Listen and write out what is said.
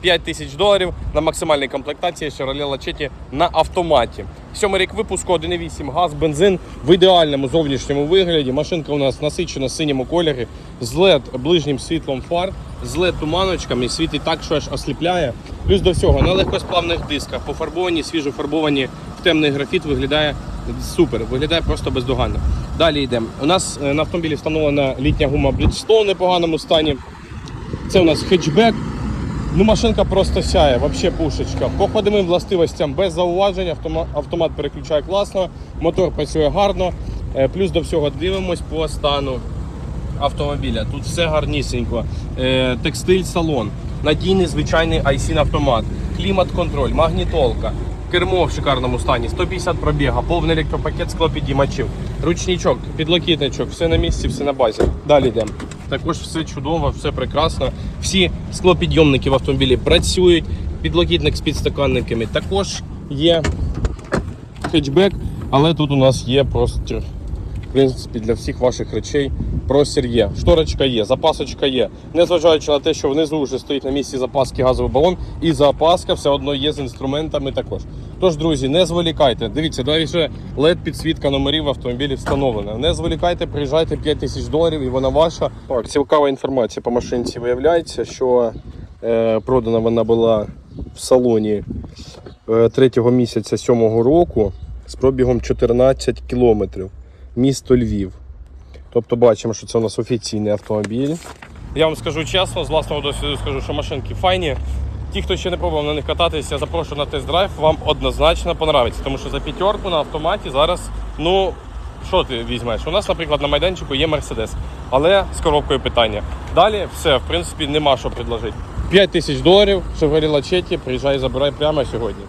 5 тисяч доларів на максимальній комплектації Chevrolet Lachetti на автоматі. Сьомий рік випуску 1.8 газ, бензин в ідеальному зовнішньому вигляді. Машинка у нас насичена синьому кольорі з LED ближнім світлом фар, з LED туманочками, світить так, що аж осліпляє. Плюс до всього на легкосплавних дисках, пофарбовані, свіжо фарбовані в темний графіт, виглядає супер, виглядає просто бездоганно. Далі йдемо. У нас е, на автомобілі встановлена літня гума Bridgestone в непоганому стані. Це у нас хетчбек. Ну, машинка просто сяє, взагалі пушечка. По ходовим властивостям без зауважень, автомат, переключає класно, мотор працює гарно. Е, Плюс до всього дивимось по стану автомобіля. Тут все гарнісінько. Е, Текстиль салон, надійний звичайний IC автомат, клімат-контроль, магнітолка, кермо в шикарному стані, 150 пробіга, повний електропакет склопідіймачів, ручничок, підлокітничок, все на місці, все на базі. Далі йдемо. Також все чудово, все прекрасно. Всі склопідйомники в автомобілі працюють. Підлокітник з підстаканниками також є хетчбек, але тут у нас є простір. В принципі, для всіх ваших речей простір є. Шторочка є, запасочка є. Незважаючи на те, що внизу вже стоїть на місці запаски газовий балон, і запаска все одно є з інструментами також. Тож, друзі, не зволікайте. Дивіться, навіть вже led підсвітка номерів в автомобілі встановлена. Не зволікайте, приїжджайте 5 тисяч доларів і вона ваша. Так, цікава інформація по машинці виявляється, що е, продана вона була в салоні е, третього місяця сьомого року з пробігом 14 кілометрів. Місто Львів. Тобто бачимо, що це у нас офіційний автомобіль. Я вам скажу чесно, з власного досвіду скажу, що машинки файні. Ті, хто ще не пробував на них кататися, запрошую на тест-драйв, вам однозначно понравиться. Тому що за п'ятерку на автоматі зараз, ну, що ти візьмеш? У нас, наприклад, на майданчику є Мерседес, але з коробкою питання. Далі все, в принципі, нема що предложити. 5 тисяч доларів, Chevrolet Lachetti, приїжджай, забирай прямо сьогодні.